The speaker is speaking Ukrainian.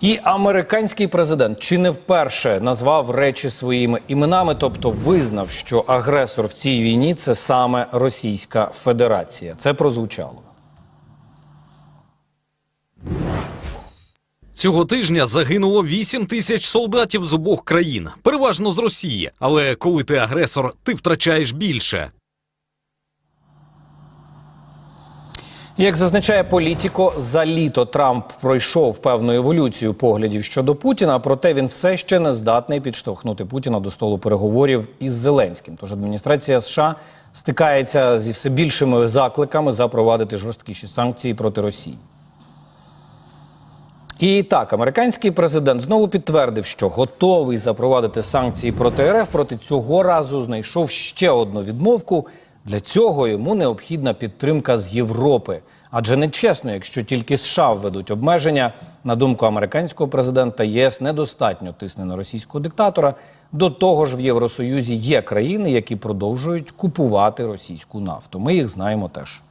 І американський президент чи не вперше назвав речі своїми іменами, тобто визнав, що агресор в цій війні це саме Російська Федерація. Це прозвучало. Цього тижня загинуло 8 тисяч солдатів з обох країн, переважно з Росії. Але коли ти агресор, ти втрачаєш більше. Як зазначає політико, за літо Трамп пройшов певну еволюцію поглядів щодо Путіна, проте він все ще не здатний підштовхнути Путіна до столу переговорів із Зеленським. Тож адміністрація США стикається зі все більшими закликами запровадити жорсткіші санкції проти Росії. І так, американський президент знову підтвердив, що готовий запровадити санкції проти РФ. Проти цього разу знайшов ще одну відмовку. Для цього йому необхідна підтримка з Європи. Адже нечесно, якщо тільки США введуть обмеження, на думку американського президента, ЄС недостатньо тисне на російського диктатора. До того ж, в Євросоюзі є країни, які продовжують купувати російську нафту. Ми їх знаємо теж.